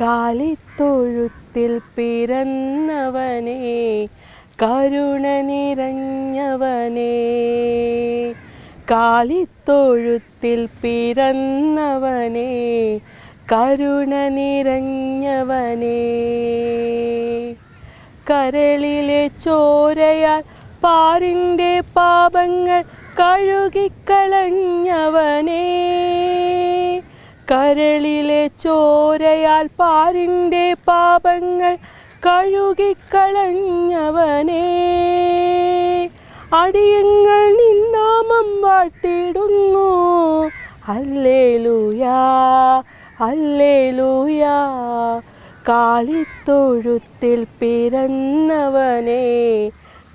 കാലിത്തൊഴുത്തിൽ പിറന്നവനെ കരുണ നിറഞ്ഞവനെ. കാലിത്തൊഴുത്തിൽ പിറന്നവനെ കരുണ നിറഞ്ഞവനെ. കരളിലെ ചോരയാൽ പാരിന്റെ പാപങ്ങൾ കഴുകിക്കളഞ്ഞവനേ. കരളിലെ ചോരയാൽ പാരിന്റെ പാപങ്ങൾ കഴുകിക്കളഞ്ഞവനേ. അടിയങ്ങൾ നിന്നാമം വാഴ്ത്തിടുന്നു. അല്ലേലൂയാ അല്ലേലൂയാ കാലിത്തൊഴുത്തിൽ പിറന്നവനെ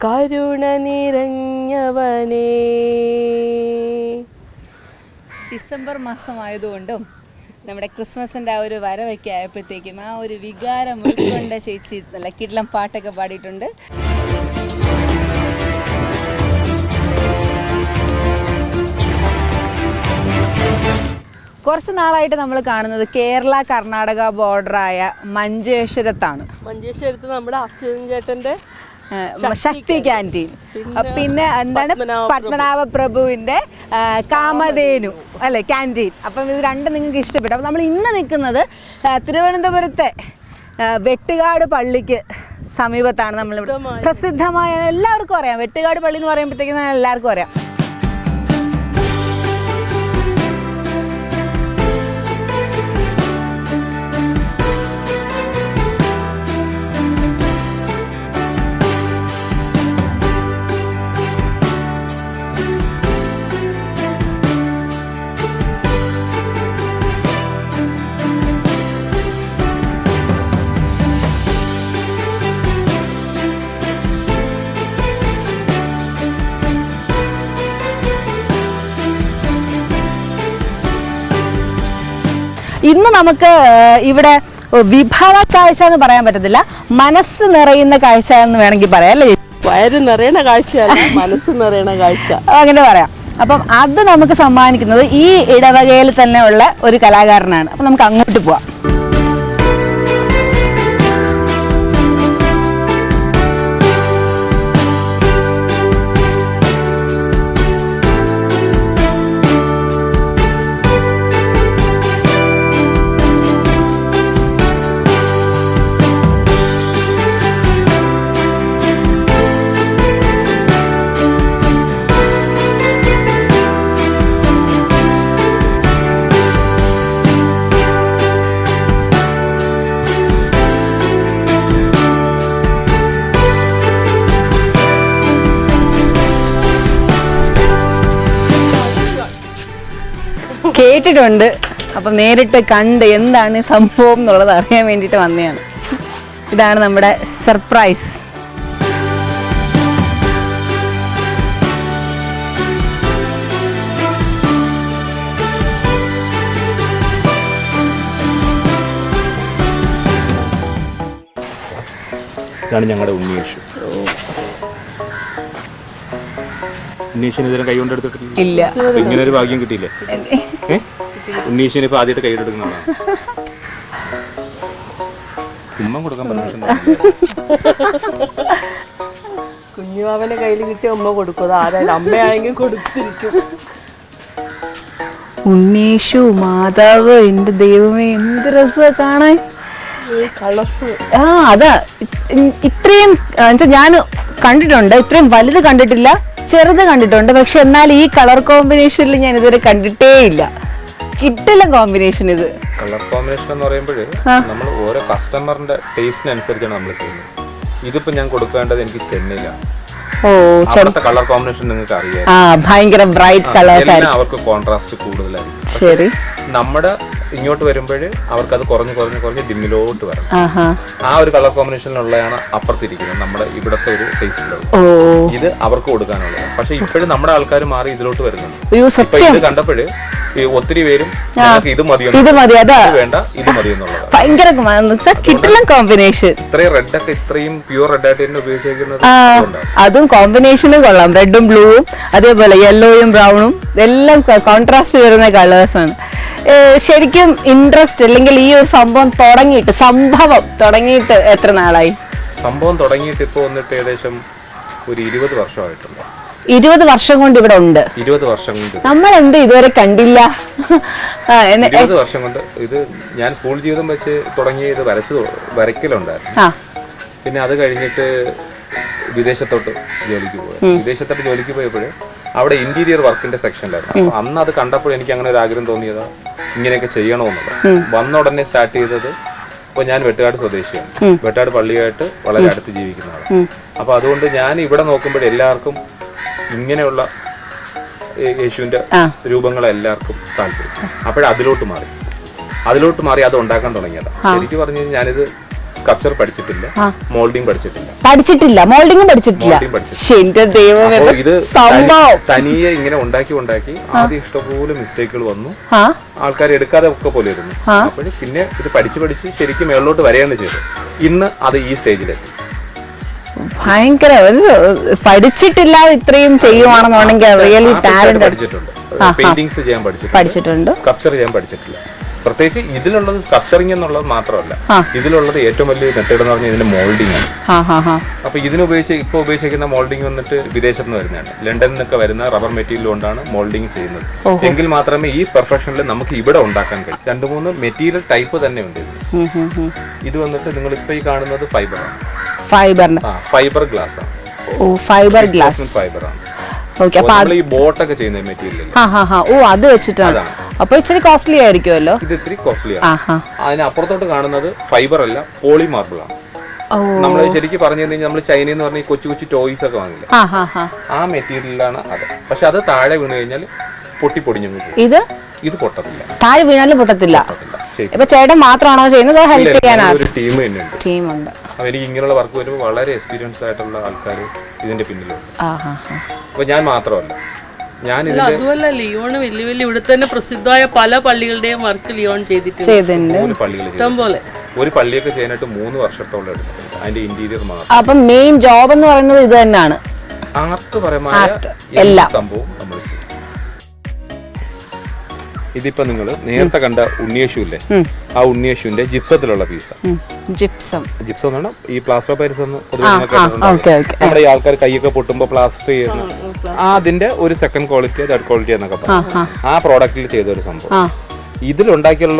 കരുണ നിറഞ്ഞവനേ. ഡിസംബർ മാസമായതുകൊണ്ടും നമ്മുടെ ക്രിസ്മസിന്റെ ആ ഒരു വരവൊക്കെ ആയപ്പോഴത്തേക്കും ആ ഒരു വികാരം ഉൾക്കൊണ്ട ചേച്ചി നല്ല കിടലം പാട്ടൊക്കെ പാടിയിട്ടുണ്ട്. കുറച്ച് നാളായിട്ട് നമ്മൾ കാണുന്നത് കേരള കർണാടക ബോർഡറായ മഞ്ചേശ്വരത്താണ്. മഞ്ചേശ്വരത്ത് നമ്മുടെ അച്യുതൻ ചേട്ടന്റെ ഏഹ് ശക്തി ക്യാന്റീൻ പിന്നെ എന്താണ്? പത്മനാഭ പ്രഭുവിന്റെ കാമധേനു അല്ലെ ക്യാന്റീൻ അപ്പം ഇത് രണ്ടും നിങ്ങൾക്ക് ഇഷ്ടപ്പെട്ടു. അപ്പം നമ്മൾ ഇന്ന് നിൽക്കുന്നത് തിരുവനന്തപുരത്തെ വെട്ടുകാട് പള്ളിക്ക് സമീപത്താണ് നമ്മൾ പ്രസിദ്ധമായ എല്ലാവർക്കും അറിയാം. വെട്ടുകാട് പള്ളി എന്ന് പറയുമ്പോഴത്തേക്കും എല്ലാവർക്കും അറിയാം. ഇന്ന് നമുക്ക് ഇവിടെ വിഭവ കാഴ്ച എന്ന് പറയാൻ പറ്റത്തില്ല. മനസ്സ് നിറയുന്ന കാഴ്ച എന്ന് വേണമെങ്കിൽ പറയാം അല്ലേ? വയറ് നിറയണ കാഴ്ചയല്ല മനസ്സ് നിറയണ കാഴ്ച. അങ്ങനെ പറയാം. അപ്പം അത് നമുക്ക് സമ്മാനിക്കുന്നത് ഈ ഇടവകയിൽ തന്നെ ഉള്ള ഒരു കലാകാരനാണ്. അപ്പം നമുക്ക് അങ്ങോട്ട് പോവാം. കേട്ടിട്ടുണ്ട്. അപ്പം നേരിട്ട് കണ്ട് എന്താണ് സംഭവം എന്നുള്ളത് അറിയാൻ വേണ്ടിയിട്ട് വന്നതാണ്. ഇതാണ് നമ്മുടെ സർപ്രൈസ് ഇതാണ് ഞങ്ങളുടെ ഉണ്ണീഷ് ഉണ്ണീഷിന് ഇതിനെ കൈ കൊണ്ടെടുത്തിട്ടില്ല ഇല്ല. ഇങ്ങനെ ഒരു ഭാഗ്യം കിട്ടിയില്ലേ? ഏ? ഉണ്ണീഷിന് ഇപ്പൊ ആദ്യമായിട്ട് കൈ എടുക്കുന്നതാണ്? ഉമ്മ കൊടുക്കാൻ പെർമിഷൻ കുഞ്ഞുമാവനെ കയ്യിൽ കിട്ടിയ ഉമ്മ കൊടുക്കും. അത് ആരായാലും അമ്മയാണെങ്കിൽ കൊടുത്തിരിക്കും. ഉണ്ണീഷു മാതാവ് എന്റെ ദൈവമേ എന്ത് രസമാണ് കാണാൻ. കളർഫുൾ ആ അതാ ഇ- ഇത്രയും ഞാൻ കണ്ടിട്ടുണ്ട് ഇത്രയും വലുത് കണ്ടിട്ടില്ല. ചെറുത് കണ്ടിട്ടുണ്ട്. പക്ഷെ എന്നാൽ ഈ കളർ കോമ്പിനേഷനിൽ ഞാൻ ഇതുവരെ കണ്ടിട്ടേ ഇല്ല കിട്ടില്ല കോമ്പിനേഷൻ ഇത്. കളർ കോമ്പിനേഷൻ എന്ന് പറയുമ്പോൾ നമ്മൾ ഓരോ കസ്റ്റമറിന്റെ ടേസ്റ്റിനനുസരിച്ചാണ് നമ്മൾ ചെയ്യുന്നത്. ഇതിപ്പോ ഞാൻ കൊടുക്കേണ്ടത് എനിക്ക് ചെന്നൈയിലാണ് ഓ കളർ കോമ്പിനേഷൻ നിങ്ങൾക്ക് അറിയാം. ഭയങ്കര ബ്രൈറ്റ് കളേഴ്സ് ആയിരിക്കും. അവർക്ക് കോൺട്രാസ്റ്റ് കൂടുതലായിരിക്കും. ശരി. നമ്മുടെ ഇങ്ങോട്ട് വരുമ്പോൾ അവർക്കത് കുറഞ്ഞ് കുറഞ്ഞ് കുറഞ്ഞ് ഡിമ്മിലോട്ട് വരണം. ആ ഒരു കളർ കോമ്പിനേഷനിലുള്ളതാണ് അപ്പുറത്തിരിക്കുന്നത്. നമ്മുടെ ഇവിടത്തെ ഒരു ടേസ്റ്റിലുള്ളത് ഓ. ഇത് അവർക്ക് കൊടുക്കാനുള്ളത്. പക്ഷെ ഇപ്പോഴും നമ്മുടെ ആൾക്കാർ മാറി ഇതിലോട്ട് വരുന്നുണ്ട്. ഇപ്പൊ ഇത് കണ്ടപ്പോഴ് ഒത്തിരി പേരും ഇത് മതി ഇത് മതി അതാ. വേണ്ട ഇത് മതി എന്നുള്ളത്. ഭയങ്കര കിട്ടില്ല കോമ്പിനേഷൻ ഇത്രയും റെഡ് ഒക്കെ ഇത്രയും പ്യൂർ റെഡ് ആയിട്ട് തന്നെ അതും കോമ്പിനേഷനും കൊള്ളാം. റെഡും ബ്ലൂവും അതേപോലെ യെല്ലോയും ബ്രൗണും ഇതെല്ലാം കോൺട്രാസ്റ്റ് വരുന്ന കളേഴ്സ് ആണ്. ഏ, ശരിക്കും ഇൻട്രസ്റ്റ് അല്ലെങ്കിൽ ഈ ഒരു സംഭവം തുടങ്ങിയിട്ട് സംഭവം തുടങ്ങിയിട്ട് എത്ര നാളായി? സംഭവം തുടങ്ങിയിട്ട് ഇപ്പോൾ വന്നിട്ട് ഏകദേശം ഒരു ഇരുപത് വർഷമായിട്ടുണ്ട്. ഇരുപത് വർഷം കൊണ്ട് ഇവിടെ ഉണ്ട്. ഇരുപത് വർഷം കൊണ്ട് നമ്മൾ എന്ത് ഇതുവരെ കണ്ടില്ല? ഇരുപത് വർഷം കൊണ്ട് ഇത് ഞാൻ സ്കൂൾ ജീവിതം വെച്ച് തുടങ്ങിയത് വരച്ചു വരയ്ക്കലുണ്ടായിരുന്നു. പിന്നെ അത് കഴിഞ്ഞിട്ട് വിദേശത്തോട്ട് ജോലിക്ക് പോയി. വിദേശത്തോട്ട് ജോലിക്ക് പോയപ്പോൾ അവിടെ ഇന്റീരിയർ വർക്കിന്റെ സെക്ഷനിലായിരുന്നു അപ്പൊ അന്ന് അത് കണ്ടപ്പോൾ എനിക്ക് അങ്ങനെ ഒരു ആഗ്രഹം തോന്നിയത് ഇങ്ങനെയൊക്കെ ചെയ്യണമെന്നുള്ളത്. വന്ന ഉടനെ സ്റ്റാർട്ട് ചെയ്തത് ഇപ്പൊ ഞാൻ വെട്ടുകാട് സ്വദേശിയാണ്. വെട്ടുകാട് പള്ളിയായിട്ട് വളരെ അടുത്ത് ജീവിക്കുന്നതാണ് അപ്പൊ അതുകൊണ്ട് ഞാൻ ഇവിടെ നോക്കുമ്പോൾ എല്ലാവർക്കും ഇങ്ങനെയുള്ള യേശുവിന്റെ രൂപങ്ങളെ രൂപങ്ങൾ എല്ലാവർക്കും താല്പര്യം. അപ്പോഴതിലോട്ട് മാറി. അതിലോട്ട് മാറി അത് ഉണ്ടാക്കാൻ തുടങ്ങിയതാണ് എനിക്ക് പറഞ്ഞു കഴിഞ്ഞാൽ ഞാനിത് സ്കൾപ്ചർ പഠിച്ചിട്ടില്ല മോൾഡിംഗ് പഠിച്ചിട്ടില്ല. പഠിച്ചിട്ടില്ല മോൾഡിംഗ് പഠിച്ചിട്ടില്ല. എന്റെ ദൈവമേ ഇത് സംഭവം. തനിയെ ഇങ്ങനെ ഉണ്ടാക്കി ഉണ്ടാക്കി ആദ്യം ഇഷ്ടപോലെ മിസ്റ്റേക്കുകൾ വന്നു. ആൾക്കാർ എടുക്കാതെ ഒക്കെ പോലെ ഇരുന്നു. അപ്പോഴും പിന്നെ ഇത് പഠിച്ച് പഠിച്ച് ശരിക്കും മേളിലോട്ട് വരികയാണ് ചെയ്തത്. ഇന്ന് അത് ഈ സ്റ്റേജിലെത്തി ഭയങ്കര പഠിച്ചിട്ടില്ല ഇത്രയും ചെയ്യുവാണെന്നുണ്ടെങ്കിൽ റിയലി ടാലന്റ് പഠിച്ചിട്ടുണ്ട്. പെയിന്റിങ്സ് ചെയ്യാൻ പഠിച്ചിട്ടുണ്ട്. സ്കൾപ്ചർ ചെയ്യാൻ പഠിച്ചിട്ടില്ല. പ്രത്യേകിച്ച് ഇതിലുള്ളത് സ്ട്രക്ചറിങ് എന്നുള്ളത് മാത്രമല്ല. ഇതിലുള്ളത് ഏറ്റവും വലിയ മെത്തേഡ് എന്ന് പറഞ്ഞാൽ ഇതിന്റെ മോൾഡിംഗ് ആണ്. അപ്പൊ ഇതിനുപയോഗിച്ച് ഇപ്പൊ ഉപയോഗിച്ചിരിക്കുന്ന മോൾഡിംഗ് വന്നിട്ട് വിദേശത്ത് നിന്ന് വരുന്നതാണ്. ലണ്ടനിൽ നിന്നൊക്കെ വരുന്ന റബ്ബർ മെറ്റീരിയൽ കൊണ്ടാണ് മോൾഡിംഗ് ചെയ്യുന്നത്. എങ്കിൽ മാത്രമേ ഈ പെർഫെക്ഷനിൽ നമുക്ക് ഇവിടെ ഉണ്ടാക്കാൻ കഴിയും. രണ്ട് മൂന്ന് മെറ്റീരിയൽ ടൈപ്പ് തന്നെ ഉണ്ട് ഇത് വന്നിട്ട് നിങ്ങൾ ഇപ്പൊ ഈ കാണുന്നത് ഫൈബറാണ് ആണ്. ഫൈബർ ഫൈബർ ഗ്ലാസ് ആണ്. ഫൈബർ ഗ്ലാസ് ഫൈബർ ആണ്. ഈ ബോട്ടൊക്കെ ചെയ്യുന്ന മെറ്റീരിയൽ ഓ അത് വെച്ചിട്ടാണ്. അതാണ്. അപ്പൊ ഇച്ചിരി കോസ്റ്റ്ലി ആയിരിക്കുമല്ലോ? ഇത് ഇത്തിരി കോസ്റ്റ്ലി ആണ്. അതിനപ്പുറത്തോട്ട് കാണുന്നത് ഫൈബർ അല്ല പോളി മാർബിൾ ആണ് നമ്മൾ ശരിക്കും പറഞ്ഞു കഴിഞ്ഞാൽ നമ്മൾ ചൈനയിൽ നിന്ന് പറഞ്ഞ കൊച്ചു കൊച്ചു ടോയ്സ് ഒക്കെ വാങ്ങില്ല? ആ മെറ്റീരിയലാണ് അത്. പക്ഷെ അത് താഴെ വീണ് കഴിഞ്ഞാൽ പൊട്ടി പൊടിഞ്ഞു ഇത്? ഇത് പൊട്ടത്തില്ല. താഴെ വീണാലും പൊട്ടത്തില്ല. ഇപ്പൊ ചേട്ടൻ മാത്രമാണോ ചെയ്യുന്നത്? ഹെൽപ്പ് ചെയ്യാനാണ് ടീം ടീമുണ്ട്. എനിക്ക് ഇങ്ങനെയുള്ള വർക്ക് വരുമ്പോൾ വളരെ എക്സ്പീരിയൻസ് ആയിട്ടുള്ള ആൾക്കാർ ഇതിന്റെ പിന്നിലുണ്ട്. അപ്പൊ ഞാൻ മാത്രമല്ല. ഞാൻ അല്ല അതുമല്ല ലിയോണ് വലിയ വലിയ ഇവിടെ തന്നെ പ്രസിദ്ധമായ പല പള്ളികളുടെയും വർക്ക് ലിയോൺ ചെയ്തിട്ടുണ്ട്. ഒരു പള്ളികൾ ഇഷ്ടം പോലെ. ഒരു പള്ളിയൊക്കെ ചെയ്യാനായിട്ട് മൂന്ന് വർഷത്തോളം എടുത്തിട്ടുണ്ട്. അതിന്റെ ഇന്റീരിയർ മാത്രം. അപ്പൊ മെയിൻ ജോബ് എന്ന് പറയുന്നത് ഇത് തന്നെയാണ്. ആർട്ട് പരമായ എല്ലാം. സംഭവം നമ്മൾ ഇതിപ്പോ നിങ്ങൾ നേരത്തെ കണ്ട ഉണ്ണിയേശു ഇല്ലേ ആ ഉണ്ണിയേശുവിന്റെ ജിപ്സത്തിലുള്ള പീസ ജിപ്സം. ജിപ്സം എന്നാണ് ഈ പ്ലാസ്റ്റർ പാരിസ് എന്ന് നമ്മുടെ ഈ ആൾക്കാർ കൈയൊക്കെ പൊട്ടുമ്പോൾ പ്ലാസ്റ്റർ ചെയ്യുന്ന ആ അതിന്റെ ഒരു സെക്കൻഡ് ക്വാളിറ്റി തേർഡ് ക്വാളിറ്റി എന്നൊക്കെ പറഞ്ഞു ആ. പ്രോഡക്റ്റിൽ ചെയ്ത ഒരു സംഭവം. ആ.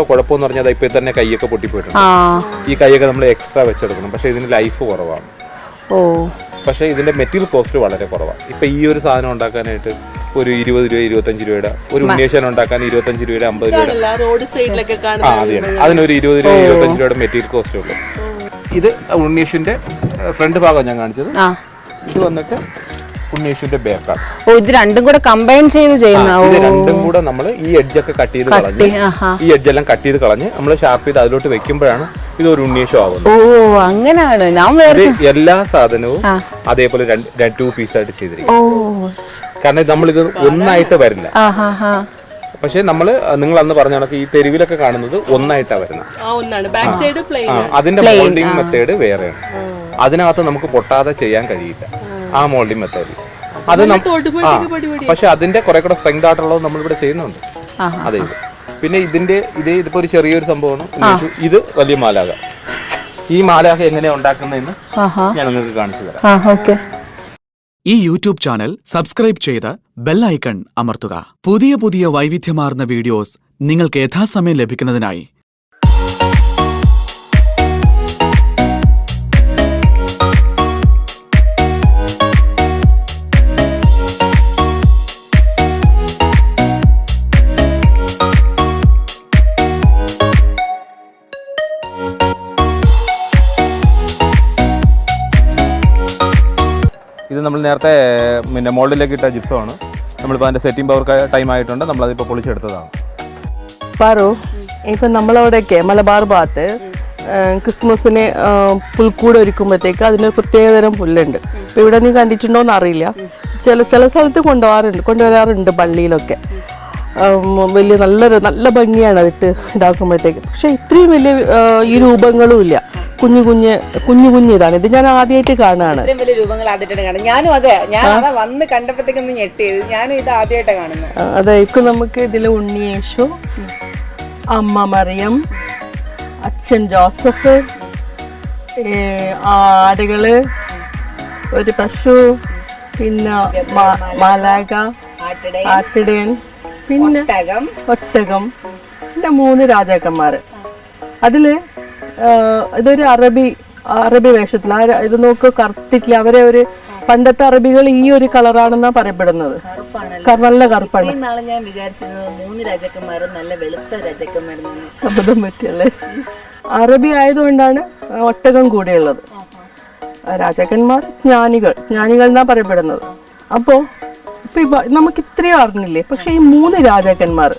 കുഴപ്പം എന്ന് പറഞ്ഞാൽ ഇപ്പൊ തന്നെ കൈയൊക്കെ പൊട്ടിപ്പോയിട്ടുണ്ട്. ഈ കൈയൊക്കെ നമ്മൾ എക്സ്ട്രാ വെച്ചെടുക്കണം. പക്ഷെ ഇതിന് ലൈഫ് കുറവാണ്. ഓ. പക്ഷെ ഇതിന്റെ മെറ്റീരിയൽ കോസ്റ്റ് വളരെ കുറവാണ്. ഇപ്പൊ ഈ ഒരു സാധനം ഉണ്ടാക്കാനായിട്ട് ഒരു ഇരുപത് രൂപ ഇരുപത്തഞ്ച് രൂപയുടെ ഒരു ഉന്നേഷൻ ഉണ്ടാക്കാൻ ഇരുപത്തഞ്ച് രൂപയുടെ അമ്പത് രൂപയുടെ. ആ അതിനൊരു ഇരുപത് രൂപ ഇരുപത്തഞ്ച് രൂപയുടെ മെറ്റീരിയൽ കോസ്റ്റ് ഉള്ളൂ. ഇത് ഉണ്ണീഷിന്റെ ഫ്രണ്ട് ഭാഗം ഞാൻ കാണിച്ചത്. ഇത് വന്നിട്ട് ഉണ്ണീഷിന്റെ ബേക്കാണ് ഓ ഇത് രണ്ടും കൂടെ കമ്പൈൻ ചെയ്ത് ചെയ്യുന്ന രണ്ടും കൂടെ നമ്മൾ ഈ എഡ്ജ് ഒക്കെ കട്ട് ചെയ്ത് കളഞ്ഞ് ഈ എഡ്ജ് എല്ലാം കട്ട് ചെയ്ത് കളഞ്ഞ് നമ്മൾ ഷാർപ്പ് ചെയ്ത് അതിലോട്ട് വെക്കുമ്പോഴാണ് ഇത് ഒരു ഉണ്ണിയേഷം ആവുന്നു ഓ അങ്ങനെയാണ് ഞാൻ വേറെ ഇത് എല്ലാ സാധനവും ആ. അതേപോലെ രണ്ട് ടു പീസ് ആയിട്ട് ചെയ്തിരിക്കും ഓ. കാരണം നമ്മളിത് ഒന്നായിട്ട് വരില്ല. ആ ഹാ ഹാ. പക്ഷെ നമ്മൾ നിങ്ങൾ അന്ന് പറഞ്ഞ കണക്ക് ഈ തെരുവിലൊക്കെ കാണുന്നത് ഒന്നായിട്ടാ വരുന്നത്. ആ ഒന്നാണ്. ബാക്ക് സൈഡ് പ്ലെയിൻ ആ അതിന്റെ മോൾഡിംഗ് മെത്തേഡ് വേറെയാണ്. അതിനകത്ത് നമുക്ക് പൊട്ടാതെ ചെയ്യാൻ കഴിയില്ല. ആ. മോൾഡിംഗ് മെത്തേഡ് അത് നം- ആ തൊടുമ്പോഴത്തേക്ക് പടി പടി. പക്ഷെ അതിന്റെ കുറെ കൂടെ സ്ട്രെങ്ത് ആയിട്ടുള്ളത് നമ്മളിവിടെ ചെയ്യുന്നുണ്ട്. അതെ ഇത് പിന്നെ ഇതിന്റെ ഇത് ഇതിപ്പോ ഒരു ചെറിയൊരു സംഭവമാണ്. ഇത് വലിയ മാലാക ഈ മാലാക എങ്ങനെയാ ഉണ്ടാക്കുന്നതെന്ന് ഞാൻ നിങ്ങൾക്ക് കാണിച്ചു തരാം. ആ ഓക്കെ. ഈ യൂട്യൂബ് ചാനൽ സബ്സ്ക്രൈബ് ചെയ്ത് ബെൽ ഐക്കൺ അമർത്തുക. പുതിയ പുതിയ വൈവിധ്യമാർന്ന വീഡിയോസ് നിങ്ങൾക്ക് യഥാസമയം ലഭിക്കുന്നതിനായി നമ്മൾ നേരത്തെ പിന്നെ മോൾഡിലേക്ക് ഇട്ട ജിപ്സമാണ്. നമ്മളിപ്പോൾ അതിന്റെ സെറ്റിംഗ് പവർ ടൈം ആയിട്ടുണ്ട്. നമ്മളതിപ്പോൾ പൊളിച്ചെടുത്തതാണ്. പാറു ഇപ്പൊ നമ്മളവിടെയൊക്കെ മലബാർ ഭാഗത്ത് ക്രിസ്മസിന് പുൽക്കൂട് ഒരുക്കുമ്പോഴത്തേക്ക് അതിനൊരു പ്രത്യേകതരം പുല്ലുണ്ട്. ഇപ്പൊ ഇവിടെ നീ കണ്ടിട്ടുണ്ടോന്ന് അറിയില്ല. ചില ചില സ്ഥലത്ത് കൊണ്ടുപോകാറുണ്ട് കൊണ്ടുവരാറുണ്ട് പള്ളിയിലൊക്കെ. വലിയ നല്ലൊരു നല്ല ഭംഗിയാണ് അതിട്ട് ഇതാക്കുമ്പോഴത്തേക്ക്. പക്ഷെ ഇത്രയും വലിയ ഈ രൂപങ്ങളും ഇല്ല. കുഞ്ഞു കുഞ്ഞ് കുഞ്ഞു കുഞ്ഞു ഇതാണ് ഇത് ഞാൻ ആദ്യമായിട്ട് കാണുകയാണ് ഇത്രയും വലിയ രൂപങ്ങൾ ആദ്യമായിട്ടാണ് കാണുന്നത്. ഞാനും അതെ ഞാൻ അതാ വന്ന് കണ്ടപ്പോഴത്തേക്കൊന്ന് ഞെട്ടിയത്. ഞാനും ഇത് ആദ്യമായിട്ടാണ് കാണുന്നത്. അതെ ഇപ്പൊ നമുക്ക് ഇതിൽ ഉണ്ണിയേശു അമ്മ മറിയം അച്ഛൻ ജോസഫ് ആടുകൾ ഒരു പശു പിന്നെ മാലാക ആട്ടിടയൻ പിന്നെ ഒട്ടകം പിന്നെ മൂന്ന് രാജാക്കന്മാര്. അതിൽ ഇതൊരു അറബി അറബി വേഷത്തിൽ ആ ഇത് നോക്ക് കറുത്തിട്ടില്ല. അവരെ ഒരു പണ്ടത്തെ അറബികൾ ഈ ഒരു കളറാണെന്നാ പറയപ്പെടുന്നത്. നല്ല കറുപ്പാണ്. ഞാൻ വിചാരിച്ചിരുന്നത് മൂന്ന് നല്ല വെളുത്ത അബദ്ധം പറ്റിയല്ലേ? അറബി ആയതുകൊണ്ടാണ് ഒട്ടകം കൂടെയുള്ളത്. രാജാക്കന്മാർ ജ്ഞാനികൾ. ജ്ഞാനികൾ എന്നാ പറയപ്പെടുന്നത്. അപ്പോ ഇപ്പൊ നമുക്ക് ഇത്രയും അറിഞ്ഞില്ലേ? പക്ഷെ ഈ മൂന്ന് രാജാക്കന്മാർ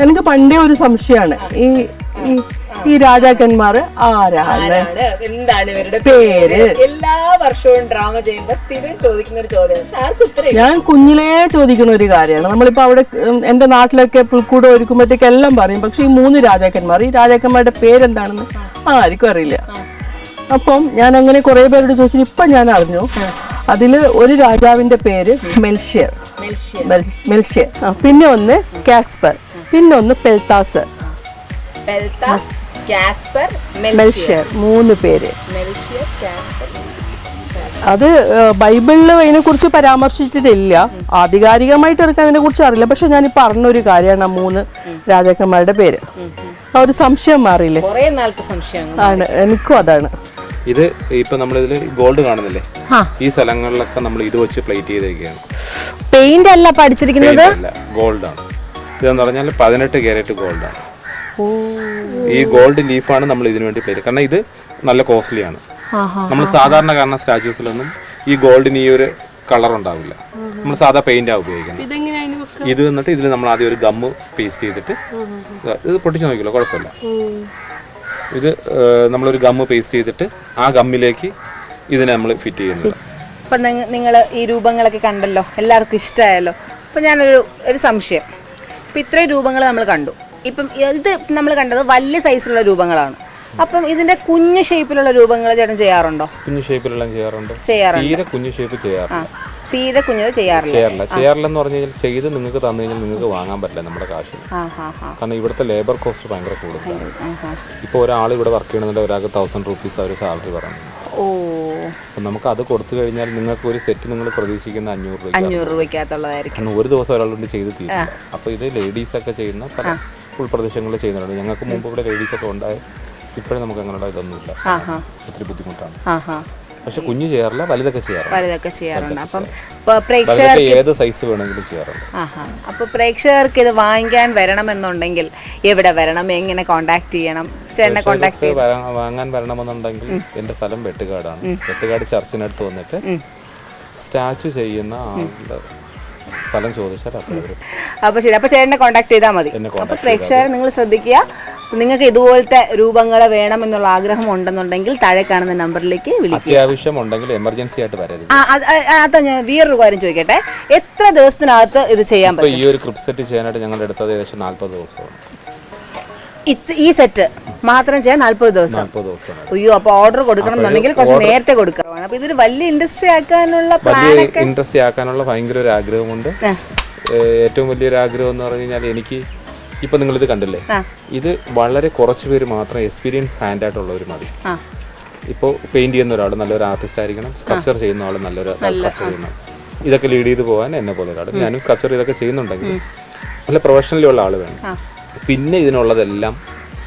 എനിക്ക് പണ്ടേ ഒരു സംശയമാണ് ഈ ഈ- ഈ രാജാക്കന്മാർ ആരാണ്? എന്താണ് ഇവരുടെ പേര്? എല്ലാ വർഷവും ഡ്രാമ ചെയ്യുമ്പോ സ്ഥിരം ചോദിക്കുന്ന ഒരു ചോദ്യം ഞാൻ കുഞ്ഞിലേ ചോദിക്കുന്ന ഒരു കാര്യമാണ്. നമ്മളിപ്പോ അവിടെ എന്റെ നാട്ടിലൊക്കെ പുൽക്കൂട് ഒരുക്കുമ്പോഴത്തേക്ക് എല്ലാം പറയും. പക്ഷെ ഈ മൂന്ന് രാജാക്കന്മാർ ഈ രാജാക്കന്മാരുടെ പേരെന്താണെന്ന് ആർക്കും അറിയില്ല. അപ്പം ഞാൻ അങ്ങനെ കുറെ പേരോട് ചോദിച്ചിട്ട് ഇപ്പൊ ഞാൻ അറിഞ്ഞു. അതിൽ ഒരു രാജാവിന്റെ പേര് മെൽഷ്യർ. മെൽ- മെൽഷ്യർ. പിന്നെ ഒന്ന് കാസ്പർ. പിന്നെ ഒന്ന് പെൽത്താസർ. പെൽത്താസ്. കാസ്പർ മെൽഷ്യർ മൂന്ന് പേര്. മെൽഷ്യർ കാസ്പർ അത് ബൈബിളിൽ അതിനെ കുറിച്ച് പരാമർശിച്ചിട്ടില്ല. ആധികാരികമായിട്ട് എനിക്ക് അതിനെ കുറിച്ച് അറിയില്ല. പക്ഷെ ഞാൻ ഈ പറഞ്ഞൊരു കാര്യമാണ് ആ മൂന്ന് രാജാക്കന്മാരുടെ പേര്. ആ ഒരു സംശയം മാറിയില്ലേ? ആണ് എനിക്കും അതാണ്. ഇത് ഇപ്പൊ നമ്മളിതിൽ ഗോൾഡ് കാണുന്നില്ലേ? ഈ സ്ഥലങ്ങളിലൊക്കെ നമ്മൾ ഇത് വെച്ച് പ്ലേറ്റ് ചെയ്തിരിക്കുകയാണ് പെയിന്റ് അല്ല പഠിച്ചിരിക്കുന്നത്? അല്ല ഗോൾഡ് ആണ്. ഇതെന്ന് പറഞ്ഞാൽ പതിനെട്ട് കാരറ്റ് ഗോൾഡ് ആണ്. ഈ ഗോൾഡ് ലീഫാണ് നമ്മൾ ഇതിനു വേണ്ടി പേര് കാരണം ഇത് നല്ല കോസ്റ്റ്ലിയാണ് നമ്മൾ സാധാരണ കാരണം സ്റ്റാച്യൂസിലൊന്നും ഈ ഗോൾഡിന് ഈ ഒരു കളർ ഉണ്ടാവില്ല. നമ്മൾ സാധാ പെയിന്റാ ഉപയോഗിക്കുന്നത്. ഇത് എന്നിട്ട് ഇതിൽ നമ്മൾ ആദ്യം ഒരു ഗമ്മ് പേസ്റ്റ് ചെയ്തിട്ട് ഇത് പൊട്ടിച്ച് നോക്കിയല്ലോ കുഴപ്പമില്ല. ഇത് നമ്മളൊരു ഗമ്മ് പേസ്റ്റ് ചെയ്തിട്ട് ആ ഗമ്മിലേക്ക് ഇതിനെ നമ്മൾ ഫിറ്റ് ചെയ്യുന്നത്. അപ്പൊ നിങ്ങൾ ഈ രൂപങ്ങളൊക്കെ കണ്ടല്ലോ എല്ലാവർക്കും ഇഷ്ടമായല്ലോ. അപ്പൊ ഞാനൊരു ഒരു സംശയം. ഇപ്പൊ ഇത്രയും രൂപങ്ങൾ നമ്മൾ കണ്ടു. ഇപ്പം ഇത് നമ്മൾ കണ്ടത് വലിയ സൈസിലുള്ള രൂപങ്ങളാണ്. അപ്പം ഇതിന്റെ കുഞ്ഞു ഷേപ്പിലുള്ള രൂപങ്ങൾ ചേട്ടൻ ചെയ്യാറുണ്ടോ? കുഞ്ഞു ഷേപ്പിലെല്ലാം ചെയ്യാറുണ്ട്. ചെയ്യാറുണ്ട്. തീരെ കുഞ്ഞു ഷേപ്പ് ആ തീരെ കുഞ്ഞത് ചെയ്യാറില്ല. ചെയ്യാറില്ല. ചെയ്യാറില്ല എന്ന് പറഞ്ഞു കഴിഞ്ഞാൽ ചെയ്ത് നിങ്ങൾക്ക് തന്നു കഴിഞ്ഞാൽ നിങ്ങൾക്ക് വാങ്ങാൻ പറ്റില്ല നമ്മുടെ കാശിന്. കാരണം ഇവിടുത്തെ ലേബർ കോസ്റ്റ് ഭയങ്കര കൂടുതലാണ്. ഇപ്പോൾ ഒരാൾ ഇവിടെ വർക്ക് ചെയ്യണമെന്നുണ്ടെങ്കിൽ ഒരാൾക്ക് തൗസൻഡ് റുപ്പീസ് അവർ സാലറി പറഞ്ഞു ഓ. അപ്പം നമുക്ക് അത് കൊടുത്തു കഴിഞ്ഞാൽ നിങ്ങൾക്ക് ഒരു സെറ്റ് നിങ്ങൾ പ്രതീക്ഷിക്കുന്ന അഞ്ഞൂറ് രൂപ അഞ്ഞൂറ് രൂപയ്ക്കകത്തുള്ളതായിരിക്കും. കാരണം ഒരു ദിവസം ഒരാളുകൊണ്ട് ചെയ്ത് തീരും അപ്പോൾ ഇത് ലേഡീസ് ഒക്കെ ചെയ്യുന്ന പല ഉൾപ്രദേശങ്ങളിൽ ചെയ്യുന്നുണ്ട്. ഞങ്ങൾക്ക് മുമ്പ് ഇവിടെ ലേഡീസ് ഒക്കെ ഉണ്ടായ. ഇപ്പോഴും നമുക്ക് അങ്ങനെയുള്ള ഇതൊന്നുമില്ല. ഒത്തിരി ബുദ്ധിമുട്ടാണ്. പക്ഷെ കുഞ്ഞു ചെയ്യാറില്ല വലുതൊക്കെ ചെയ്യാറുണ്ട്. പലതൊക്കെ ചെയ്യാറുണ്ട്. അപ്പം പ്രേക്ഷകർക്ക് ഏത് സൈസ് വേണമെങ്കിലും ചെയ്യാറുണ്ട്. ആഹാ. അപ്പൊ പ്രേക്ഷകർക്ക് ഇത് വാങ്ങിക്കാൻ വരണമെന്നുണ്ടെങ്കിൽ എവിടെ വരണം? എങ്ങനെ കോണ്ടാക്ട് ചെയ്യണം? ചേട്ടനെ കോണ്ടാക്ട് വാങ്ങാൻ വരണമെന്നുണ്ടെങ്കിൽ എന്റെ സ്ഥലം വെട്ടുകാടാണ്. വെട്ടുകാട് ചർച്ചിനടുത്ത് വന്നിട്ട് സ്റ്റാച്ചു ചെയ്യുന്ന സ്ഥലം ചോദിച്ചാൽ അപ്പോൾ ശരി അപ്പൊ ചേട്ടനെ കോൺടാക്ട് ചെയ്താൽ മതി. പ്രേക്ഷകർ നിങ്ങൾ ശ്രദ്ധിക്കുക നിങ്ങൾക്ക് ഇതുപോലത്തെ രൂപങ്ങൾ വേണം എന്നുള്ള ആഗ്രഹം ഉണ്ടെന്നുണ്ടെങ്കിൽ താഴെ കാണുന്ന നമ്പറിലേക്ക് വിളിക്കുക. അത്യാവശ്യം ഉണ്ടെങ്കിൽ എമർജൻസി ആയിട്ട് വരരുത്. അത് ഞാൻ വേറൊരു കാര്യം ചോദിക്കട്ടെ. എത്ര ദിവസത്തിനകത്ത് ഇത് ചെയ്യാൻ പറ്റും? ഈ ഒരു ക്രിപ്സെറ്റ് ചെയ്യാനായിട്ട് ഞങ്ങൾ എടുത്തത് ഏകദേശം നാൽപ്പത് ദിവസമാണ്. ഈ സെറ്റ് മാത്രം ചെയ്യാൻ നാല്പത് ദിവസം. അയ്യോ അപ്പൊ ഓർഡർ കൊടുക്കണം എന്നുണ്ടെങ്കിൽ കുറച്ച് നേരത്തെ കൊടുക്കണം. അപ്പൊ ഇതൊരു വലിയ ഇൻഡസ്ട്രി ആക്കാനുള്ള ഇൻഡസ്ട്രി ആക്കാനുള്ള ഭയങ്കര ഒരു ആഗ്രഹമുണ്ട് ഏറ്റവും വലിയൊരു ആഗ്രഹം എന്ന് പറഞ്ഞു കഴിഞ്ഞാൽ എനിക്ക് ഇപ്പൊ നിങ്ങൾ ഇത് കണ്ടില്ലേ ഇത് വളരെ കുറച്ച് പേര് മാത്രം എക്സ്പീരിയൻസ് ഹാൻഡ് ആയിട്ടുള്ളവർ മതി. ഇപ്പോൾ പെയിന്റ് ചെയ്യുന്ന ഒരാൾ നല്ലൊരു ആർട്ടിസ്റ്റ് ആയിരിക്കണം സ്കൾപ്ചർ ചെയ്യുന്ന ആൾ നല്ലൊരു സ്കൾപ്ചർ ചെയ്യണം ഇതൊക്കെ ലീഡ് ചെയ്ത് പോകാൻ എന്നെ പോലെ ഒരാൾ ഞാനും സ്കൾപ്ചർ ഇതൊക്കെ ചെയ്യുന്നുണ്ടെങ്കിൽ നല്ല പ്രൊഫഷണലി ഉള്ള ആൾ വേണം. പിന്നെ ഇതിനുള്ളതെല്ലാം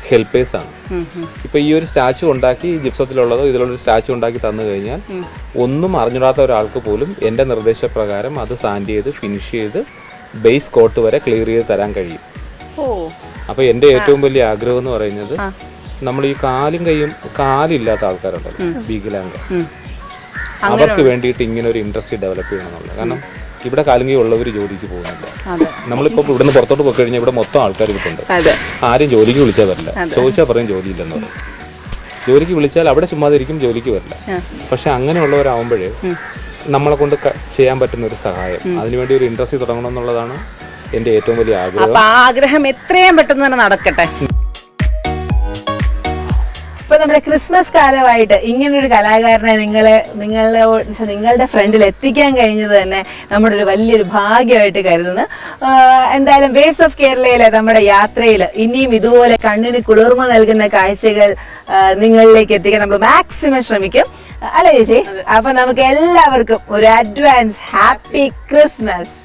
ഹെൽപ്പേഴ്സാണ്. ആണ് ഇപ്പൊ ഈ ഒരു സ്റ്റാച്ചു ഉണ്ടാക്കി ജിപ്സത്തിലുള്ളതോ ഇതിലുള്ളൊരു സ്റ്റാച്ചു ഉണ്ടാക്കി തന്നു കഴിഞ്ഞാൽ ഒന്നും അറിഞ്ഞിടാത്ത ഒരാൾക്ക് പോലും എന്റെ നിർദ്ദേശപ്രകാരം അത് സാൻഡ് ചെയ്ത് ഫിനിഷ് ചെയ്ത് ബേസ് കോട്ട് വരെ ക്ലിയർ ചെയ്ത് തരാൻ കഴിയും. അപ്പൊ എന്റെ ഏറ്റവും വലിയ ആഗ്രഹം എന്ന് പറയുന്നത് നമ്മൾ ഈ കാലും കൈയും കാലില്ലാത്ത ആൾക്കാരുണ്ടല്ലോ വികലാംഗ അവർക്ക് വേണ്ടിയിട്ട് ഇങ്ങനെ ഒരു ഇൻട്രസ്റ്റ് ഡെവലപ്പ് ചെയ്യണം എന്നുള്ളത്. കാരണം ഇവിടെ കാലുങ്കി ഉള്ളവർ ജോലിക്ക് പോകുന്നില്ല. നമ്മളിപ്പോൾ ഇവിടുന്ന് പുറത്തോട്ട് പോയി കഴിഞ്ഞാൽ ഇവിടെ മൊത്തം ആൾക്കാർ കിട്ടുന്നുണ്ട് ആരും ജോലിക്ക് വിളിച്ചാൽ വരില്ല ചോദിച്ചാൽ പറയും ജോലിയില്ലെന്ന് പറയും. ജോലിക്ക് വിളിച്ചാൽ അവിടെ ചുമ്മാതിരിക്കും ജോലിക്ക് വരില്ല. പക്ഷെ അങ്ങനെയുള്ളവരാകുമ്പോഴേ നമ്മളെ കൊണ്ട് ചെയ്യാൻ പറ്റുന്ന ഒരു സഹായം. അതിനുവേണ്ടി ഒരു ഇൻട്രസ്റ്റ് തുടങ്ങണം എന്നുള്ളതാണ് എന്റെ ഏറ്റവും വലിയ ആഗ്രഹം. ആഗ്രഹം എത്രയും പെട്ടെന്ന് തന്നെ നടക്കട്ടെ. നമ്മുടെ ക്രിസ്മസ് കാലമായിട്ട് ഇങ്ങനൊരു കലാകാരനെ നിങ്ങളെ നിങ്ങളെ നിങ്ങളുടെ ഫ്രണ്ടിൽ എത്തിക്കാൻ കഴിഞ്ഞത് തന്നെ നമ്മുടെ ഒരു വലിയൊരു ഭാഗ്യമായിട്ട് കരുതുന്നു. എന്തായാലും വേവ്സ് ഓഫ് കേരളയിലെ നമ്മുടെ യാത്രയിൽ ഇനിയും ഇതുപോലെ കണ്ണിന് കുളിർമ നൽകുന്ന കാഴ്ചകൾ നിങ്ങളിലേക്ക് എത്തിക്കാൻ നമ്മൾ മാക്സിമം ശ്രമിക്കും. അല്ലേ ചേച്ചി? അപ്പൊ നമുക്ക് എല്ലാവർക്കും ഒരു അഡ്വാൻസ് ഹാപ്പി ക്രിസ്മസ്